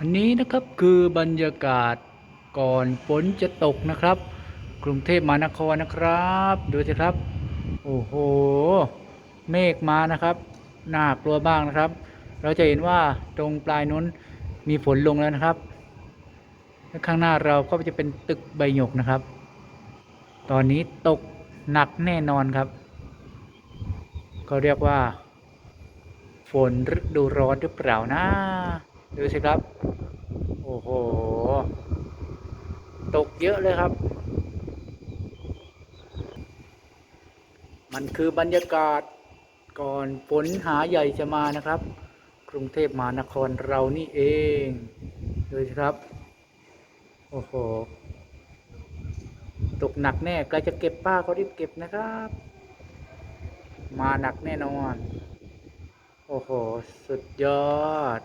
อันนี้นะครับคือบรรยากาศก่อนฝนจะตกนะครับ กรุงเทพมหานครนะครับ ดูสิครับ โอ้โห เมฆมานะครับน่ากลัวบ้างนะครับ เราจะเห็นว่าตรงปลายนู้นมีฝนลงแล้วนะครับและข้างหน้าเราก็จะเป็นตึกใบหยกนะครับ ตอนนี้ตกหนักแน่นอนครับ ก็เรียกว่า ฝนฤดูร้อนหรือเปล่านะ ดูสิครับ โอ้โห ตกเยอะเลยครับ มันคือบรรยากาศก่อนฝนหาใหญ่จะมานะครับ กรุงเทพมหานครเรานี่เอง ดูสิครับ โอ้โห ตกหนักแน่ใครจะเก็บป้าก็รีบเก็บนะครับ มาหนักแน่นอน โอ้โห สุดยอด